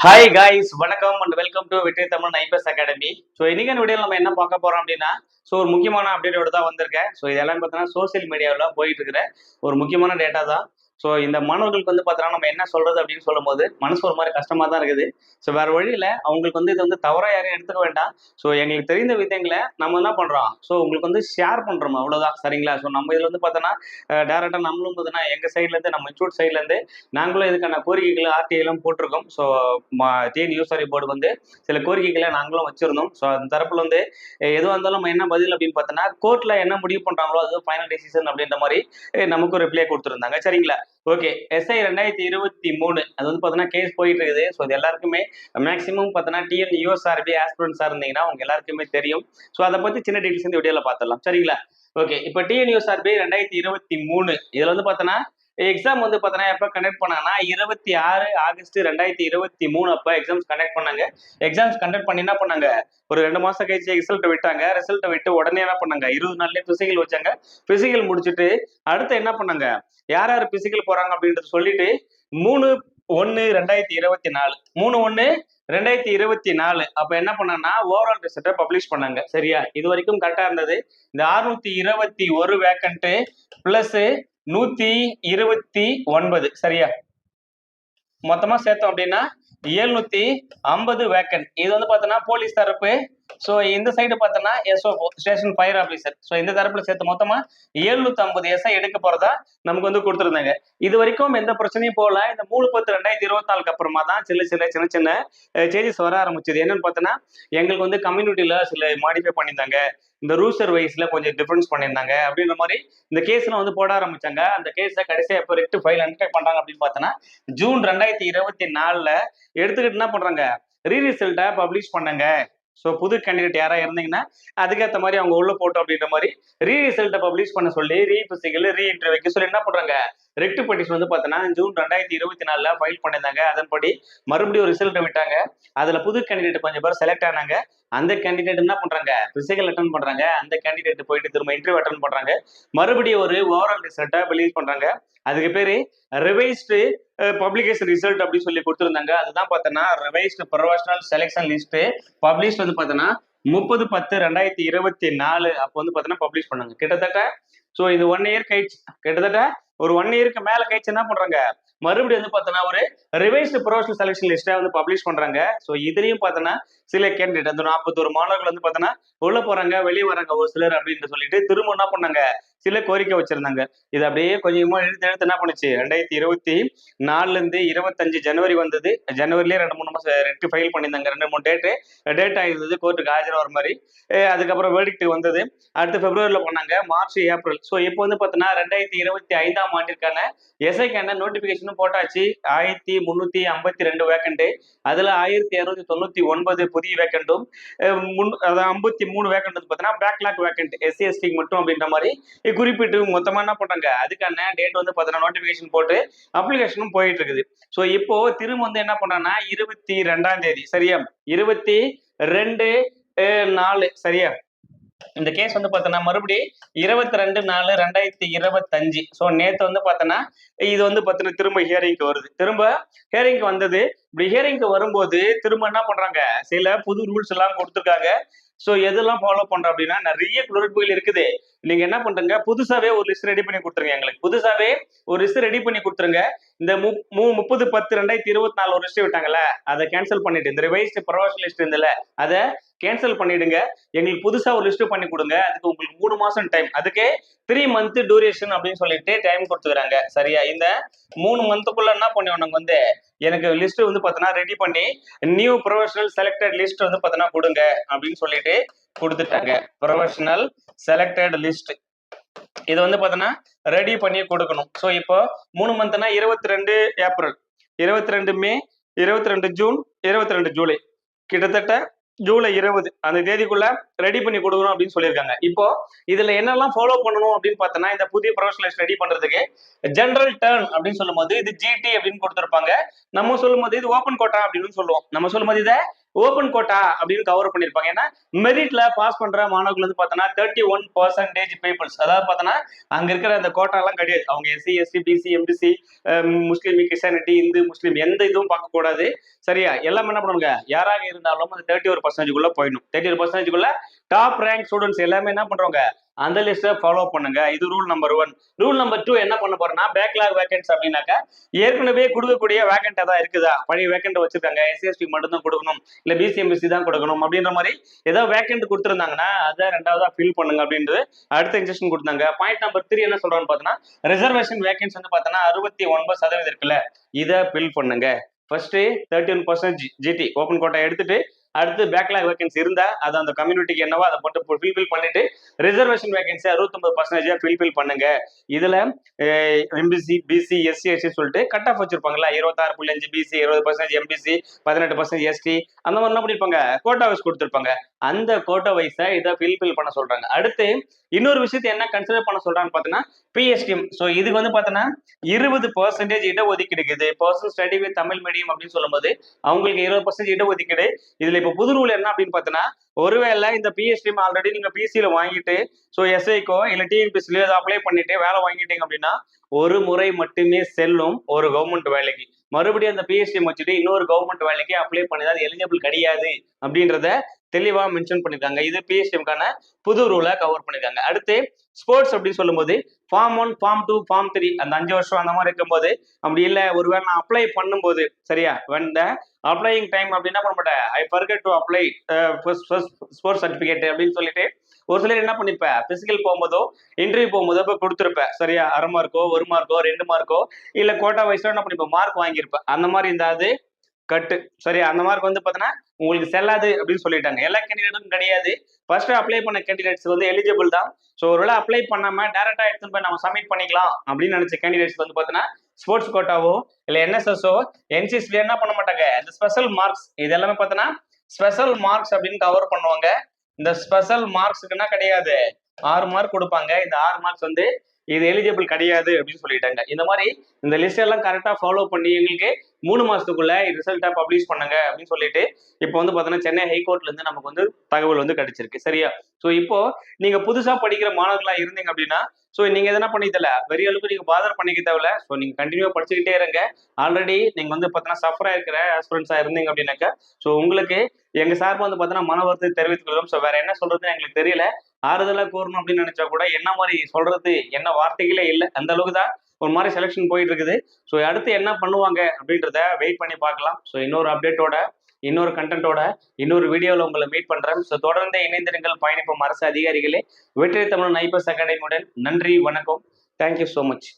Hi guys வணக்கம் and welcome to Vetri Tamil IPS academy so இன்னைக்கு video நம்ம என்ன பார்க்க போறோம் அப்படின்னா ஸோ ஒரு முக்கியமான அப்டேட்டோட தான் வந்திருக்கேன். ஸோ இதெல்லாம் பார்த்தீங்கன்னா சோசியல் மீடியாவில் போயிட்டு இருக்கிற ஒரு முக்கியமான டேட்டா தான். ஸோ இந்த மாணவர்களுக்கு வந்து பார்த்தோன்னா நம்ம என்ன சொல்றது அப்படின்னு சொல்லும்போது மனசு ஒரு மாதிரி கஷ்டமா தான் இருக்குது. ஸோ வேற வழியில் அவங்களுக்கு வந்து இது வந்து தவறாக யாரையும் எடுத்துக்க வேண்டாம். ஸோ எங்களுக்கு தெரிந்த விஷயங்களை நம்ம என்ன பண்றோம்? ஸோ உங்களுக்கு வந்து ஷேர் பண்றோம் அவ்வளோதான் சரிங்களா? ஸோ நம்ம இதில் வந்து பார்த்தோன்னா டேரெக்டாக நம்மளும் பார்த்தோன்னா எங்க சைட்லேருந்து நம்ம இன்ஸ்டியூட் சைட்லேருந்து நாங்களும் இதுக்கான கோரிக்கைகள் ஆர்டிஐலாம் போட்டிருக்கோம். ஸோ டிஎன் யூசரி போர்டு வந்து சில கோரிக்கைகளை நாங்களும் வச்சிருந்தோம். ஸோ அந்த தரப்புல வந்து எதுவாக இருந்தாலும் நம்ம என்ன பதில் அப்படின்னு பார்த்தோன்னா கோர்ட்ல என்ன முடிவு பண்றாங்களோ அது ஃபைனல் டிசிஷன் அப்படின்ற மாதிரி நமக்கு ஒரு ரிப்ளை கொடுத்துருந்தாங்க சரிங்களா? ஓகே எஸ்ஐ ரெண்டாயிரத்தி இருபத்தி மூணு. அது வந்து பார்த்தீங்கன்னா கேஸ் போயிட்டு இருக்குது ஸோ அது எல்லாருக்குமே மேக்ஸிமம் பார்த்தீங்கன்னா டிஎன் யூஎஸ்ஆர்பி ஆஸ்பிரன்ஸாக இருந்தீங்கன்னா உங்க எல்லாருக்குமே தெரியும். ஸோ அதை பத்தி சின்ன டீட்டெயில்ஸ் இந்த வீடியோவில் பார்த்துடலாம் சரிங்களா? ஓகே இப்போ டிஎன் யூஎஸ்ஆர்பி ரெண்டாயிரத்தி இருபத்தி மூணு. இதுல வந்து பார்த்தோன்னா எக்ஸாம் வந்து பார்த்தோன்னா எப்போ கண்டக்ட் பண்ணாங்கன்னா இருபத்தி ஆறு ஆகஸ்ட் ரெண்டாயிரத்தி இருபத்தி மூணு அப்போ எக்ஸாம்ஸ் கண்டக்ட் பண்ணாங்க. எக்ஸாம்ஸ் கண்டக்ட் பண்ணி என்ன பண்ணாங்க? ஒரு ரெண்டு மாசம் கழிச்சு ரிசல்ட் விட்டாங்க. ரிசல்ட்டை விட்டு உடனே என்ன பண்ணாங்க? இருபது நாள்லயே பிசிக்கல் வச்சாங்க. பிசிக்கல் முடிச்சுட்டு அடுத்து என்ன பண்ணாங்க? யார் யார் பிசிக்கல் போறாங்க அப்படின்றது சொல்லிட்டு மூணு ஒன்று ரெண்டாயிரத்தி இருபத்தி நாலு மூணு ஒன்று ரெண்டாயிரத்தி இருபத்தி நாலு அப்போ என்ன பண்ணாங்கன்னா ஓவரால் ரிசல்ட்டை பப்ளிஷ் பண்ணாங்க. சரியா? இது வரைக்கும் கரெக்டாக இருந்தது. இந்த அறுநூத்தி இருபத்தி ஒரு வேக்கண்ட்டு ப்ளஸ்ஸு நூத்தி இருபத்தி ஒன்பது. சரியா? மொத்தமா சேர்த்தோம் அப்படின்னா எழுநூத்தி ஐம்பது வேக்கன் இது வந்து பார்த்தோன்னா போலீஸ் தரப்பு. ஸோ இந்த சைடு பார்த்தோன்னா SO station fire officer so இந்த தரப்புல சேர்த்து மொத்தமா எழுநூத்தி ஐம்பது எஸ்ஐ எடுக்க போறதா நமக்கு வந்து கொடுத்துருந்தாங்க. இது வரைக்கும் எந்த பிரச்சனையும் போகல. இந்த மூணு பத்து ரெண்டாயிரத்தி இருபத்தி நாலுக்கு அப்புறமா தான் சில சில சின்ன சின்ன சேஞ்சஸ் வர ஆரம்பிச்சது. என்னன்னு பார்த்தோன்னா எங்களுக்கு வந்து கம்யூனிட்டியில சில மாடிஃபை பண்ணியிருந்தாங்க. இந்த ரூசர் வைஸ்ல கொஞ்சம் டிஃபரன்ஸ் பண்ணியிருந்தாங்க. அப்படின்ற மாதிரி இந்த கேஸ்ல வந்து போட ஆரம்பிச்சாங்க. அந்த கேஸை கடைசியா எப்போ ரெட்டு ஃபைல் அன்டெக்ட் பண்றாங்க அப்படின்னு பார்த்தோன்னா ஜூன் ரெண்டாயிரத்தி இருபத்தி நாலுல எடுத்துக்கிட்டு என்ன பண்றாங்க? ரீ ரிசல்ட்டை பப்ளிஷ் பண்ணாங்க. ஸோ புது கேண்டிடேட் யாராக இருந்தீங்கன்னா அதுக்கேற்ற மாதிரி அவங்க உள்ள போட்டோம் அப்படின்ற மாதிரி ரீ ரிசல்ட்டை பப்ளிஷ் பண்ண சொல்லி ரீ பிசிக்கல் ரீ இன்டர்வியூக்கு சொல்லி என்ன பண்றாங்க? ரெக்ட் பெட்டிஷன் வந்து பார்த்தோன்னா ஜூன் ரெண்டாயிரத்தி இருபத்தி நாலில் ஃபைல் பண்ணியிருந்தாங்க. அதன்படி மறுபடியும் ஒரு ரிசல்ட்டை விட்டாங்க. அதில் புது கேண்டிடேட் கொஞ்சம் பேர் செலக்ட் ஆனாங்க. அந்த கேண்டிடேட் என்ன பண்றாங்க? பிசிக்கல் அட்டன் பண்றாங்க. அந்த கேண்டிடேட் போயிட்டு திரும்ப இன்டர்வியூ அட்டன் பண்றாங்க. மறுபடியும் ஒரு ஓவரால் ரிசல்ட்டாக ரிலீஸ் பண்றாங்க. அதுக்கு பேரு ரிவைஸ்டு பப்ளிகேஷன் ரிசல்ட் அப்படின்னு சொல்லி கொடுத்துருந்தாங்க. அதுதான் பார்த்தோன்னா revised professional selection list publish வந்து பார்த்தோன்னா முப்பது பத்து ரெண்டாயிரத்தி இருபத்தி நாலு. அப்போ வந்து பார்த்தோன்னா பப்ளிஷ் பண்ணாங்க. கிட்டத்தட்ட ஸோ இது ஒன் இயர் கழிச்சு கிட்டத்தட்ட ஒரு ஒன் இயருக்கு மேல கழிச்சு என்ன பண்றாங்க? மறுபடியும் வந்து பார்த்தோன்னா ஒரு ரிவைஸ்டு ப்ரொஃபஷனல் செலெக்ஷன் லிஸ்ட்டை வந்து பப்ளிஷ் பண்றாங்க. ஸோ இதுலயும் பார்த்தோன்னா சில கேண்டிடேட் அந்த நாற்பத்தோரு மாணவர்கள் வந்து பார்த்தோன்னா உள்ள போறாங்க வெளியே வராங்க ஒரு சிலர் அப்படின்னு சொல்லிட்டு திரும்ப என்ன பண்ணாங்க? சில கோரிக்கை வச்சிருந்தாங்க. இது அப்படியே கொஞ்சமா எழுத்து எழுத்து என்ன பண்ணுச்சு? ரெண்டாயிரத்தி இருபத்தி நாலுல இருந்து இருபத்தஞ்சு ஜனவரி வந்தது. ஜனவரிலேயே ரெண்டு மூணு மாசம் ரெட்டு ஃபைல் பண்ணியிருந்தாங்க. ரெண்டு மூணு டேட்டு டேட் ஆயிருந்தது கோர்ட்டுக்கு ஆஜர் வர மாதிரி. அதுக்கப்புறம் வேர்டிக்ட் வந்தது. அடுத்து பிப்ரவரியில் பண்ணாங்க மார்ச் ஏப்ரல் ஸோ இப்போ வந்து பார்த்தோன்னா ரெண்டாயிரத்தி இருபத்தி ஐந்தாம் ஆண்டிற்கான எஸ்ஐக்கான நோட்டிபிகேஷனும் போட்டாச்சு. ஆயிரத்தி முந்நூற்றி ஐம்பத்தி ரெண்டு வேக்கண்ட்டு அதில் ஆயிரத்தி இரநூத்தி தொண்ணூற்றி ஒன்பது புதிய வேக்கண்ட்டும் முன் அதாவது ஐம்பத்தி மூணு வேக்கண்ட் வந்து பார்த்தீங்கன்னா பேக்லாக் வேக்கண்ட் எஸ்சி எஸ்டி மட்டும் அப்படின்ற மாதிரி குறிப்பிட்டு மொத்தமாக என்ன பண்ணாங்க அதுக்கான டேட் வந்து பார்த்தீங்கன்னா நோட்டிஃபிகேஷன் போட்டு அப்ளிகேஷனும் போயிட்டு இருக்குது ஸோ இப்போ திரும்ப வந்து என்ன பண்றாங்கன்னா இருபத்தி ரெண்டாம் தேதி சரியா? இருபத்தி ரெண்டு நாலு சரியா? இந்த கேஸ் வந்து பார்த்தோன்னா மறுபடியும் இருபத்தி ரெண்டு நாலு ரெண்டாயிரத்தி இருபத்தஞ்சு. ஸோ நேற்று வந்து பார்த்தோன்னா இது வந்து பாத்தீங்கன்னா திரும்ப ஹியரிங்க்கு வருது. திரும்ப ஹியரிங்க்கு வந்தது இப்படி ஹியரிங்க்கு வரும்போது திரும்ப என்ன பண்றாங்க? சில புது ரூல்ஸ் எல்லாம் கொடுத்துருக்காங்க. ஸோ எதெல்லாம் ஃபாலோ பண்றோம் அப்படின்னா நிறைய குளறுபடிகள் இருக்குது. நீங்க என்ன பண்றீங்க? புதுசாவே ஒரு லிஸ்ட் ரெடி பண்ணி கொடுத்துருங்க எங்களுக்கு. புதுசாவே ஒரு லிஸ்ட் ரெடி பண்ணி கொடுத்துருங்க. இந்த மு- மு- முப்பது பத்து ரெண்டாயிரத்தி இருபத்தி நாலு ஒரு லிஸ்ட் விட்டாங்கல்ல அதை கேன்சல் பண்ணிட்டு இந்த ரிவைஸ்டு ப்ரொஃபஷனல் லிஸ்ட் இருந்தல அதை கேன்சல் பண்ணிடுங்க. எங்களுக்கு புதுசா ஒரு லிஸ்ட் பண்ணி கொடுங்க. அதுக்கு உங்களுக்கு மூணு மாசம் டைம் அதுக்கு த்ரீ மந்த் டூரேஷன் அப்படின்னு சொல்லிட்டு டைம் கொடுத்துக்கிறாங்க. சரியா? இந்த மூணு மந்த்துக்குள்ள என்ன பண்ணுவோம் நாங்க வந்து எனக்கு லிஸ்ட் வந்து பார்த்தோன்னா ரெடி பண்ணி நியூ ப்ரொஃபஷனல் செலக்டட் லிஸ்ட் வந்து பார்த்தோன்னா கொடுங்க அப்படின்னு சொல்லிட்டு கொடுத்துட்டாங்க. ப்ரொஃபஷனல் செலக்டட் லிஸ்ட் இது வந்து பார்த்தோன்னா ரெடி பண்ணி கொடுக்கணும். ஸோ இப்போ மூணு மந்த்னா இருபத்தி ரெண்டு ஏப்ரல் இருபத்தி ரெண்டு மே இருபத்தி ரெண்டு ஜூன் இருபத்தி ரெண்டு ஜூலை கிட்டத்தட்ட ஜூலை இருபது அந்த தேதிக்குள்ள ரெடி பண்ணி கொடுக்கணும் அப்படின்னு சொல்லியிருக்காங்க. இப்போ இதுல என்னெல்லாம் ஃபாலோ பண்ணணும் அப்படின்னு பார்த்தோன்னா இந்த புதிய ப்ரொஃபஷனல் ரெடி பண்றதுக்கு ஜெனரல் டேர்ன் அப்படின்னு சொல்லும்போது இது ஜிடி அப்படின்னு கொடுத்துருப்பாங்க. நம்ம சொல்லும்போது இது ஓப்பன் கோட்டா அப்படின்னு சொல்லுவோம். நம்ம சொல்லும்போது இதை ஓப்பன் கோட்டா அப்படின்னு கவர் பண்ணிருப்பாங்க. ஏன்னா மெரிட்ல பாஸ் பண்ற மாணவர்கள் வந்து பார்த்தோன்னா தேர்ட்டி ஒன் பர்சன்டேஜ் பீப்புள்ஸ் அதாவது பார்த்தோன்னா அங்க இருக்கிற அந்த கோட்டா எல்லாம் கிடையாது. அவங்க SC ST BC MBC Muslim Christianity Hindu Muslim எந்த இதுவும் பார்க்க கூடாது. சரியா? எல்லாம் என்ன பண்ணுங்க யாராக இருந்தாலும் அந்த தேர்ட்டி ஒரு பர்சன்டேஜ்குள்ள போயிடணும். தேர்ட்டி ஒரு பர்சன்டேஜ்குள்ள டாப் ரேங்க் ஸ்டூடெண்ட்ஸ் எல்லாமே என்ன பண்றாங்க அந்த லிஸ்ட்டை ஃபாலோ பண்ணுங்க. இது rule number one rule number two என்ன பண்ண போறேன்னா பேக்லாக் வேகன்ஸ் அப்படின்னாக்கா ஏற்கனவே கொடுக்கக்கூடிய வேகண்டா தான் இருக்குதா? பழைய வேகண்ட் வச்சிருக்காங்க. எஸ்சிஎஸ்டி மட்டும் தான் கொடுக்கணும். இல்ல பிசிஎம்பிசி தான் கொடுக்கணும். அப்படின்ற மாதிரி ஏதோ வேகண்ட் கொடுத்துருந்தாங்கன்னா அதை ரெண்டாவதா ஃபில் பண்ணுங்க அப்படின்றது அடுத்த இன்ஜெக்ஷன் கொடுத்தாங்க. பாயிண்ட் நம்பர் த்ரீ என்ன சொல்றான்னு பார்த்தோம்னா ரிசர்வேஷன் வேகன்ஸ் வந்து பார்த்தோன்னா அறுபத்தி ஒன்பது சதவீதம் இருக்குல்ல. இதை ஃபில் பண்ணுங்க. First thirty one percent GT open quota எடுத்துட்டு அடுத்து பேக்லாக் வேகன்சி இருந்தா அது அந்த கம்யூனிட்டிக்கு என்னவோ அதை மட்டும் ஃபில்ஃபில் பண்ணிட்டு ரிசர்வேஷன் வேகன்சி அறுபத்தொன்பது பர்சன்டேஜா ஃபில்ஃபில் பண்ணுங்க. இதுல எம்பிசி பிசி எஸ்சி எஸ்சி சொல்லிட்டு கட் ஆஃப் வச்சிருப்பாங்களா இருபத்தாறு புள்ளி அஞ்சு பிசி இருபது பர்சன்டேஜ் எம்பிசி பதினெட்டு பர்சன்டேஜ் எஸ்டி அந்த மாதிரி என்ன பண்ணிருப்பாங்க? கோட்டா வைஸ் கொடுத்துருப்பாங்க. அந்த கோட்டா வைஸை இதை ஃபில்ஃபில் பண்ண சொல்றாங்க. அடுத்து இன்னொரு விஷயத்தை என்ன கன்சிடர் பண்ண சொல்றாங்கன்னு பார்த்தீங்கன்னா பிஎஸ்டிஎம் ஸோ இதுக்கு வந்து பார்த்தீங்கன்னா இருபது பர்சன்டேஜ் இடஒதுக்கீடு இருக்குது. Person study with Tamil medium அப்படின்னு சொல்லும்போது அவங்களுக்கு இருபது பர்சன்டேஜ் இடஒதுக்கீடு. இதுல இப்போ புது ரூல் என்ன அப்படின்னு பார்த்தீங்கன்னா ஒருவேளை இந்த பிஎஸ்டிஎம் ஆல்ரெடி நீங்க பிசியில வாங்கிட்டு ஸோ எஸ்ஐக்கோ இல்லை டிஎன்பிசிலையோ அதை அப்ளை பண்ணிட்டு வேலை வாங்கிட்டீங்க அப்படின்னா ஒரு முறை மட்டுமே செல்லும் ஒரு கவர்மெண்ட் வேலைக்கு. மறுபடியும் அந்த பிஎஸ்டி வச்சுட்டு இன்னொரு கவர்மெண்ட் வேலைக்கு அப்ளை பண்ணி அது எலிஜிபிள் கிடையாது அப்படின்றத தெளிவா மென்ஷன் பண்ணிருக்காங்க. இது பிஎஸ்டிஎம்கான புது ரூலை கவர் பண்ணிருக்காங்க. அடுத்து ஸ்போர்ட்ஸ் அப்படின்னு சொல்லும்போது form one form two form three அந்த அஞ்சு வருஷம் அந்த மாதிரி இருக்கும்போது அப்படி இல்லை ஒருவேளை நான் அப்ளை பண்ணும்போது சரியா? When அப்ளைங் அப்ளையிங் டைம் அப்படின்னா பண்ண மாட்டேன்? I forget to apply sports certificate அப்படின்னு சொல்லிட்டு ஒரு சிலர் என்ன பண்ணிப்பேன் பிசிக்கல் போகும்போதோ இன்டர்வியூ போகும்போதோ இப்போ கொடுத்துருப்பேன் சரியா? அரை மார்க்கோ ஒரு மார்க்கோ ரெண்டு மார்க்கோ இல்லை கோட்டா வயசுல என்ன பண்ணிப்பேன் மார்க் வாங்கியிருப்பேன் அந்த மாதிரி இருந்தாது கட்டு. சரி அந்த மார்க் வந்து பார்த்தீங்கன்னா உங்களுக்கு செல்லாது அப்படின்னு சொல்லிட்டாங்க. எல்லா கேண்டிடேட்டும் கிடையாது. ஃபர்ஸ்ட் அப்ளை பண்ண கேண்டிடேட்ஸ் வந்து எலிஜிபிள் தான். ஸோ ஒருவேளை அப்ளை பண்ணாம டேரக்டா எடுத்துன்னு போய் நம்ம சப்மிட் பண்ணிக்கலாம் அப்படின்னு நினைச்ச கேண்டிடேட்ஸ் வந்து பார்த்தீங்கன்னா ஸ்போர்ட்ஸ் கோட்டாவோ இல்லை என்எஸ்எஸ்ஓ என்சிஎஸ்ல என்ன பண்ண மாட்டாங்க? இந்த ஸ்பெஷல் மார்க்ஸ் இது எல்லாமே பார்த்தீங்கன்னா ஸ்பெஷல் மார்க்ஸ் அப்படின்னு கவர் பண்ணுவாங்க. இந்த ஸ்பெஷல் மார்க்ஸுக்குன்னா கிடையாது. ஆறு மார்க் கொடுப்பாங்க. இந்த ஆறு மார்க்ஸ் வந்து இது எலிஜிபிள் கிடையாது அப்படின்னு சொல்லிட்டாங்க. இந்த மாதிரி இந்த லிஸ்ட் எல்லாம் கரெக்டாக ஃபாலோ பண்ணி எங்களுக்கு மூணு மாசத்துக்குள்ள ரிசல்ட்டை பப்ளிஷ் பண்ணுங்க அப்படின்னு சொல்லிட்டு இப்போ வந்து பார்த்தீங்கன்னா சென்னை ஹைகோர்ட்ல இருந்து நமக்கு வந்து தகவல் வந்து கிடைச்சிருக்கு. சரியா? ஸோ இப்போ நீங்க புதுசா படிக்கிற மாணவர்களா இருந்தீங்க அப்படின்னா ஸோ நீங்க எதனா பண்ணித்தல பெரிய அளவுக்கு நீங்க பாதர் பண்ணிக்க தேவையில்ல. ஸோ நீங்க கண்டினியூவா படிச்சுக்கிட்டே இருங்க. ஆல்ரெடி நீங்க வந்து பார்த்தீங்கன்னா சஃபரா இருக்கிற ஆஸ்பிரன்ஸா இருந்தீங்க அப்படின்னாக்கா ஸோ உங்களுக்கு எங்க சார்பா வந்து பார்த்தீங்கன்னா மன வருத்தத்தை கொள்ளும். ஸோ வேற என்ன சொல்றதுன்னு எங்களுக்கு தெரியல. ஆறுதலா கூறணும் அப்படின்னு நினைச்சா கூட என்ன மாதிரி சொல்றது என்ன வார்த்தைகளே இல்லை. அந்த அளவுக்கு தான் ஒரு மாதிரி செலெக்ஷன் போயிட்டு இருக்குது. ஸோ அடுத்து என்ன பண்ணுவாங்க அப்படின்றத வெயிட் பண்ணி பார்க்கலாம். ஸோ இன்னொரு அப்டேட்டோட இன்னொரு கண்டென்ட்டோட இன்னொரு வீடியோவில் உங்களை மீட் பண்றேன். ஸோ தொடர்ந்து இணைந்திருங்கள் பயணிப்போம் அரசு அதிகாரிகளே. வெற்றி தமிழ் நைபர்ஸ் அகாடமியுடன் நன்றி வணக்கம். Thank you so much